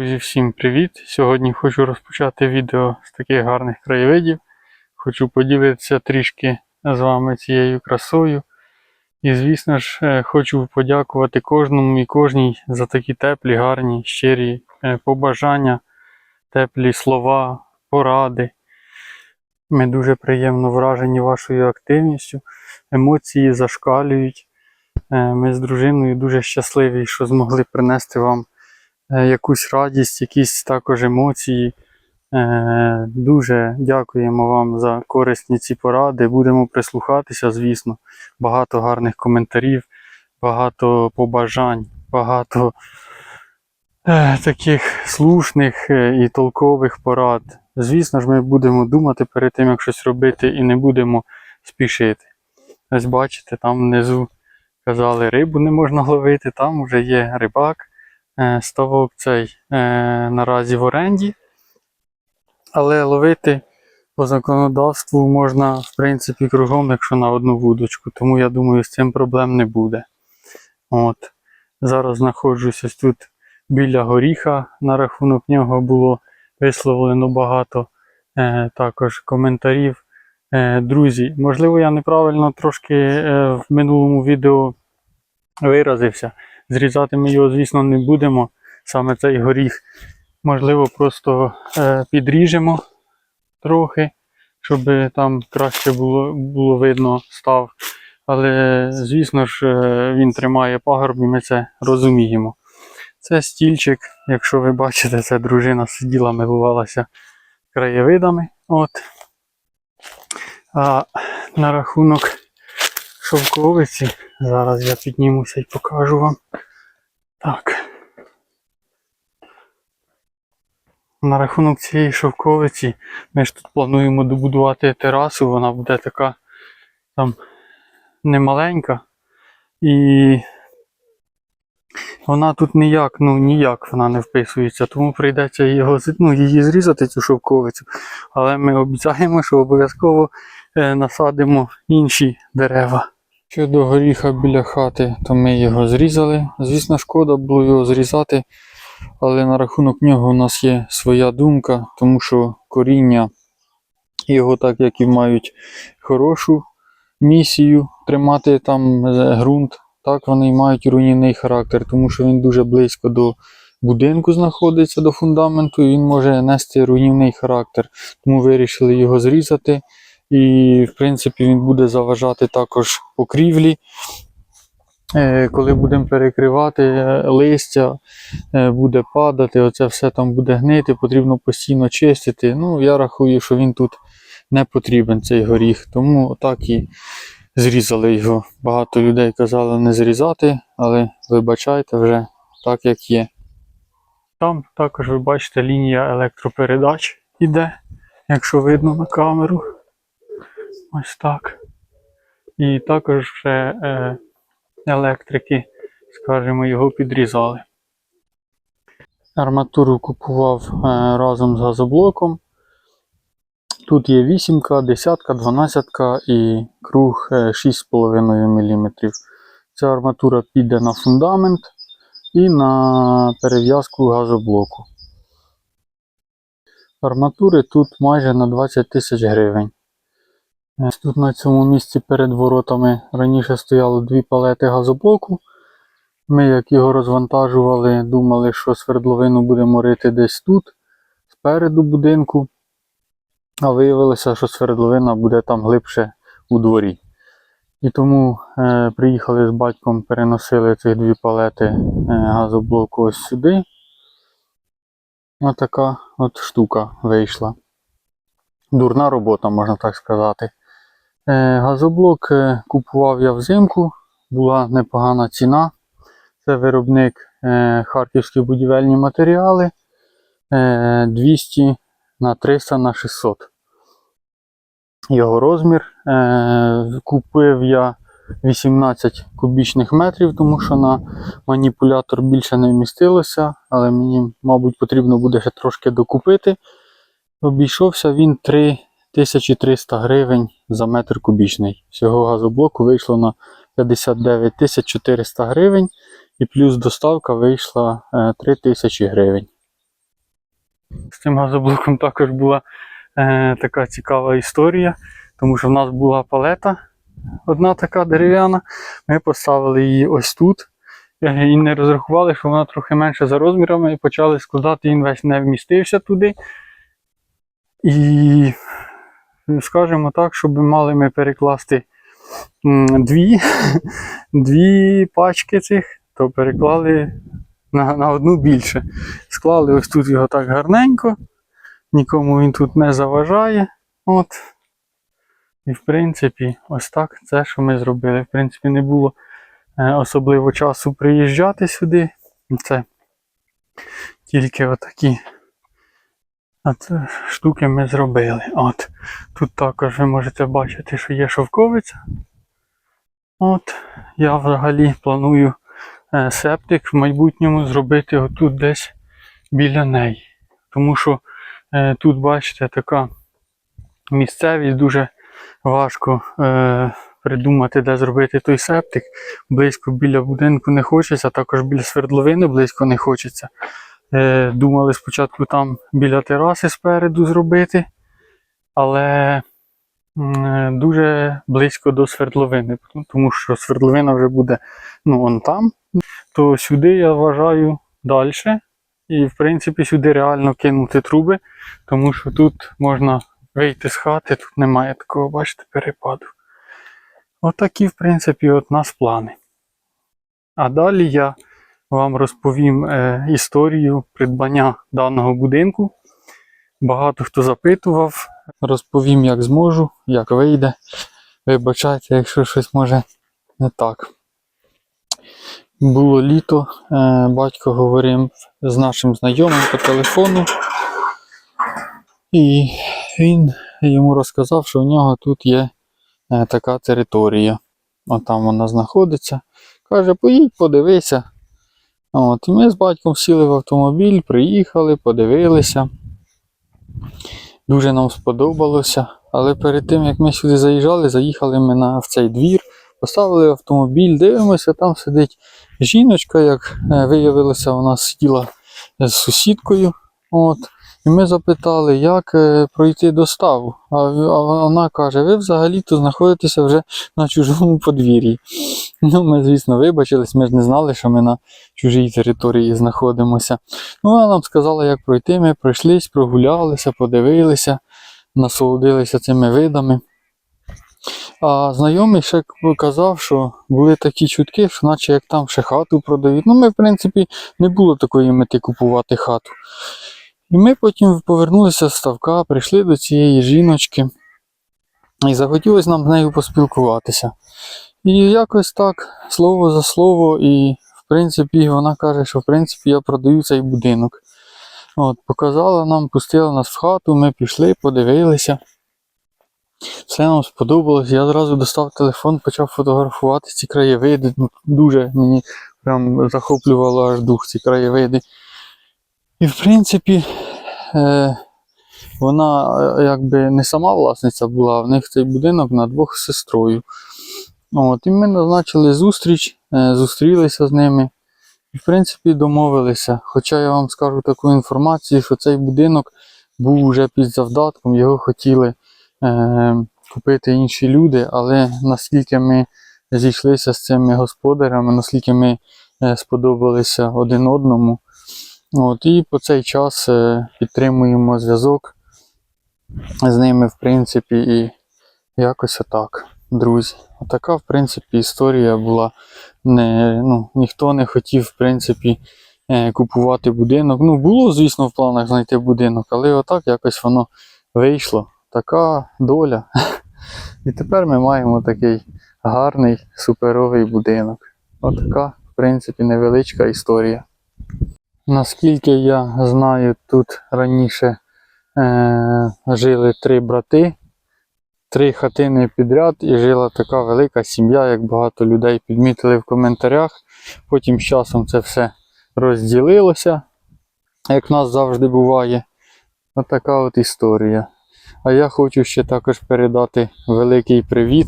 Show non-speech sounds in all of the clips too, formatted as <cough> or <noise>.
Друзі, всім привіт! Сьогодні хочу розпочати відео з таких гарних краєвидів. Хочу поділитися трішки з вами цією красою. І, звісно ж, е, хочу подякувати кожному і кожній за такі теплі, гарні, щирі е, побажання, теплі слова, поради. Ми дуже приємно вражені вашою активністю. Емоції зашкалюють. Е, Ми з дружиною дуже щасливі, що змогли принести вам якусь радість, якісь також емоції. Е, Дуже дякуємо вам за корисні ці поради. Будемо прислухатися, звісно. Багато гарних коментарів, багато побажань, багато е, таких слушних е, і толкових порад. Звісно ж, ми будемо думати перед тим, як щось робити, і не будемо спішити. Ось бачите, там внизу казали, рибу не можна ловити, там вже є рибак. Е, Ставок цей е, наразі в оренді. Але ловити по законодавству можна, в принципі, кругом, якщо на одну вудочку. Тому я думаю, з цим проблем не буде. От. Зараз знаходжусь ось тут біля горіха. На рахунок нього було висловлено багато е, також коментарів. Е, друзі, можливо, я неправильно трошки е, в минулому відео виразився. Зрізати ми його, звісно, не будемо. Саме цей горіх. Можливо, просто е, підріжемо трохи, щоб там краще було, було видно став. Але, звісно ж, е, він тримає пагорб, і ми це розуміємо. Це стільчик, якщо ви бачите, це дружина сиділа, милувалася краєвидами. От. А на рахунок шовковиці, зараз я піднімуся і покажу вам. Так. На рахунок цієї шовковиці, ми ж тут плануємо добудувати терасу, вона буде така там немаленька. І вона тут ніяк, ну ніяк вона не вписується, тому прийдеться його, ну, її зрізати, цю шовковицю. Але ми обіцяємо, що обов'язково е, насадимо інші дерева. Щодо горіха біля хати, то ми його зрізали. Звісно, шкода було його зрізати, але на рахунок нього у нас є своя думка, тому що коріння його, так як і мають хорошу місію тримати там е, ґрунт, так вони мають руйнівний характер, тому що він дуже близько до будинку знаходиться, до фундаменту, і він може нести руйнівний характер. Тому вирішили його зрізати. І, в принципі, він буде заважати також покрівлі. Е, Коли будемо перекривати е, листя, е, буде падати, оце все там буде гнити, потрібно постійно чистити. Ну, я рахую, що він тут не потрібен, цей горіх. Тому так і зрізали його. Багато людей казали не зрізати, але вибачайте вже так, як є. Там також ви бачите лінія електропередач іде, якщо видно на камеру. Ось так. І також вже е, електрики, скажімо, його підрізали. Арматуру купував е, разом з газоблоком. Тут є 8, 10, 12 і круг е, 6,5 мм. Ця арматура піде на фундамент і на перев'язку газоблоку. Арматури тут майже на 20 тисяч гривень. Тут на цьому місці перед воротами раніше стояло дві палети газоблоку. Ми, як його розвантажували, думали, що свердловину будемо рити десь тут, спереду будинку. А виявилося, що свердловина буде там глибше у дворі. І тому е, приїхали з батьком, переносили цих дві палети е, газоблоку ось сюди. Ось така от штука вийшла. Дурна робота, можна так сказати. Е, газоблок е, купував я взимку, була непогана ціна. Це виробник е, Харківські будівельні матеріали е, 200 на 300 на 600. Його розмір. Купив я 18 кубічних метрів, тому що на маніпулятор більше не вмістилося, але мені, мабуть, потрібно буде ще трошки докупити. Обійшовся він 3300 гривень за метр кубічний. Всього газоблоку вийшло на 59 400 гривень і плюс доставка вийшла е, 3000 гривень. З цим газоблоком також була е, така цікава історія, тому що в нас була палета одна така дерев'яна. Ми поставили її ось тут е, і не розрахували, що вона трохи менша за розмірами, і почали складати, він весь не вмістився туди. І скажімо так, щоб мали ми перекласти дві, <laughs> дві пачки цих, то переклали на, на одну більше. Склали ось тут його так гарненько, нікому він тут не заважає. От. І в принципі, ось так це, що ми зробили. В принципі, не було е, особливо часу приїжджати сюди. Це тільки отакі от, е, штуки ми зробили. От. Тут також ви можете бачити, що є шовковиця. От. Я взагалі планую е, септик в майбутньому зробити отут десь біля неї. Тому що е, тут, бачите, така місцевість дуже важко е, придумати, де зробити той септик. Близько біля будинку не хочеться, також біля свердловини близько не хочеться. Е, думали спочатку там біля тераси спереду зробити, але е, дуже близько до свердловини, тому що свердловина вже буде ну, он там. То сюди я вважаю далі. І, в принципі, сюди реально кинути труби, тому що тут можна вийти з хати, тут немає такого, бачите, перепаду. Отакі, в принципі, от нас плани. А далі я вам розповім е, історію придбання даного будинку. Багато хто запитував. Розповім, як зможу, як вийде. Вибачайте, якщо щось може не так. Було літо, е, батько говорив з нашим знайомим по телефону. І він йому розказав, що в нього тут є е, така територія. От там вона знаходиться. Каже, поїдь, подивися. От, і ми з батьком сіли в автомобіль, приїхали, подивилися. Дуже нам сподобалося. Але перед тим, як ми сюди заїжджали, заїхали ми на, в цей двір, поставили автомобіль, дивимося, там сидить жіночка, як е, виявилося, вона сиділа з сусідкою. От. І ми запитали, як е, пройти доставу. А, вона каже: ви взагалі-то знаходитеся вже на чужому подвір'ї. Ну, ми, звісно, вибачились, ми ж не знали, що ми на чужій території знаходимося. Ну, вона нам сказала, як пройти. Ми пройшлись, прогулялися, подивилися, насолодилися цими видами. А знайомий ще казав, що були такі чутки, що наче як там ще хату продають. Ну, ми, в принципі, не було такої мети купувати хату. І ми потім повернулися з ставка, прийшли до цієї жіночки, і захотілося нам з нею поспілкуватися. І якось так, слово за слово, і в принципі вона каже, що в принципі я продаю цей будинок. От, показала нам, пустила нас в хату, ми пішли, подивилися. Все нам сподобалось. Я зразу достав телефон, почав фотографувати ці краєвиди. Дуже мені прям захоплювало аж дух ці краєвиди. І в принципі, е, вона е, якби не сама власниця була, в них цей будинок на двох з сестрою. От, і ми назначили зустріч, е, зустрілися з ними. І, в принципі, домовилися. Хоча я вам скажу таку інформацію, що цей будинок був вже під завдатком, його хотіли е, купити інші люди, але наскільки ми зійшлися з цими господарями, наскільки ми е, сподобалися один одному. От, і по цей час е, підтримуємо зв'язок з ними, в принципі, і якось отак, друзі. Отака, в принципі, історія була. Не, ну, ніхто не хотів, в принципі, е, купувати будинок. Ну, було, звісно, в планах знайти будинок, але отак якось воно вийшло. Така доля. <laughs> І тепер ми маємо такий гарний суперовий будинок. Отака, в принципі, невеличка історія. Наскільки я знаю, тут раніше е, жили три брати, три хатини підряд і жила така велика сім'я, як багато людей підмітили в коментарях. Потім з часом це все розділилося, як в нас завжди буває. Отака от історія. А я хочу ще також передати великий привіт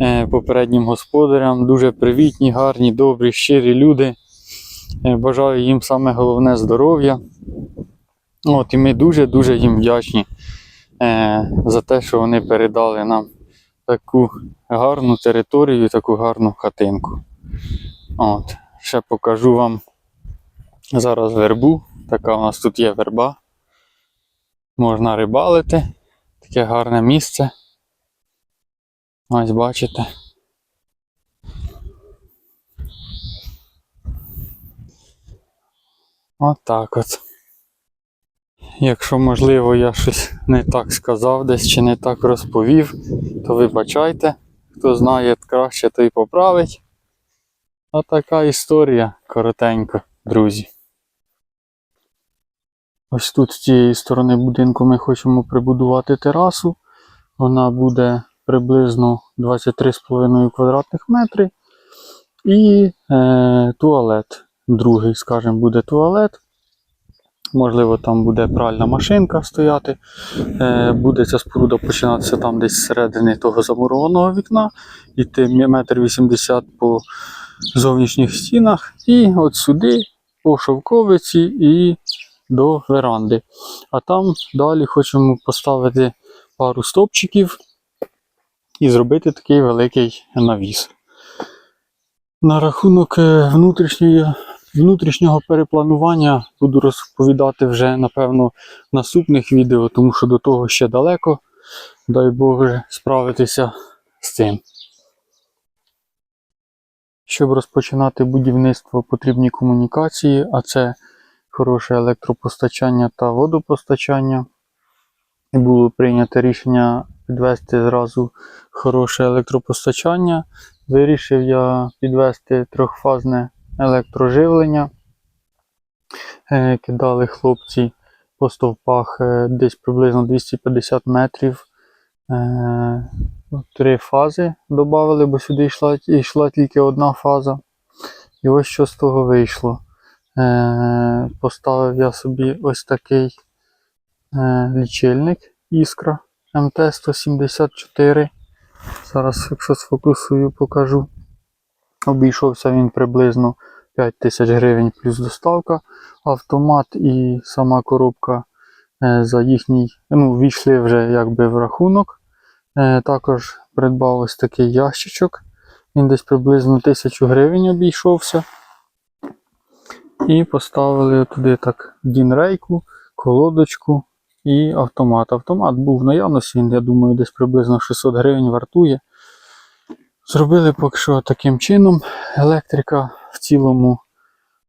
е, попереднім господарям. Дуже привітні, гарні, добрі, щирі люди. Е, Бажаю їм саме головне здоров'я. От, і ми дуже-дуже їм вдячні е, за те, що вони передали нам таку гарну територію, таку гарну хатинку. От, ще покажу вам зараз вербу. Така у нас тут є верба. Можна рибалити. Таке гарне місце. Ось бачите. От от. Якщо, можливо, я щось не так сказав десь чи не так розповів, то вибачайте. Хто знає краще, той поправить. А така історія коротенько, друзі. Ось тут з цієї сторони будинку ми хочемо прибудувати терасу. Вона буде приблизно 23,5 квадратних метри. І е, туалет. Другий, скажімо, буде туалет. Можливо, там буде пральна машинка стояти. Е, буде ця споруда починатися там десь зсередини того замурованого вікна, іти метр вісімдесят по зовнішніх стінах, і от сюди, по шовковиці і до веранди. А там далі хочемо поставити пару стопчиків і зробити такий великий навіс. На рахунок е, внутрішньої, внутрішнього перепланування буду розповідати вже, напевно, в наступних відео, тому що до того ще далеко. Дай Боже справитися з цим. Щоб розпочинати будівництво, потрібні комунікації, а це хороше електропостачання та водопостачання. І було прийнято рішення підвести зразу хороше електропостачання. Вирішив я підвести трьохфазне електроживлення. Е, Кидали хлопці по стовпах е, десь приблизно 250 метрів. Е, Три фази додали, бо сюди йшла, йшла тільки одна фаза. І ось що з того вийшло. Поставив я собі ось такий лічильник Іскра МТ-174. Зараз, якщо сфокусую, покажу. Обійшовся він приблизно 5 тисяч гривень плюс доставка. Автомат і сама коробка е, за їхній, ну, війшли вже якби в рахунок. Е, Також придбав ось такий ящичок. Він десь приблизно 1000 гривень обійшовся. І поставили туди так дінрейку, колодочку і автомат. Автомат був в наявності, він, я думаю, десь приблизно 600 гривень вартує. Зробили поки що таким чином. Електрика в цілому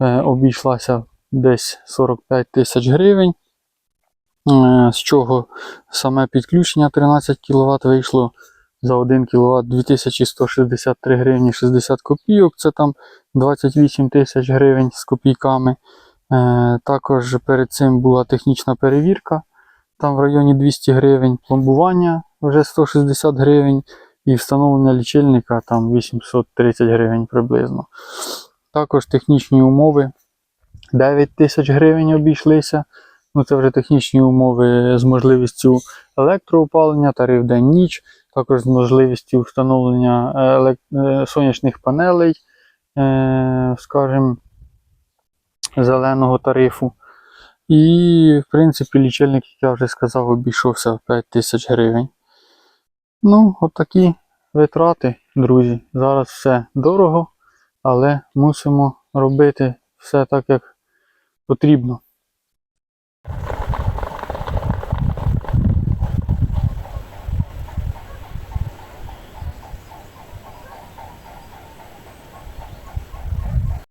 е, обійшлася десь 45 тисяч гривень. Е, з чого саме підключення 13 кВт вийшло за 1 кВт 2163 гривні 60 копійок. Це там 28 тисяч гривень з копійками. Е, також перед цим була технічна перевірка. Там в районі 200 гривень пломбування вже 160 гривень. І встановлення лічильника там 830 гривень приблизно. Також технічні умови 9 тисяч гривень обійшлися. Ну, це вже технічні умови з можливістю електроопалення, тариф день-ніч, також з можливістю встановлення елек- е, сонячних панелей, е, скажімо, зеленого тарифу. І, в принципі, лічильник, як я вже сказав, обійшовся в 5 тисяч гривень. Ну, отакі витрати, друзі. Зараз все дорого, але мусимо робити все так, як потрібно.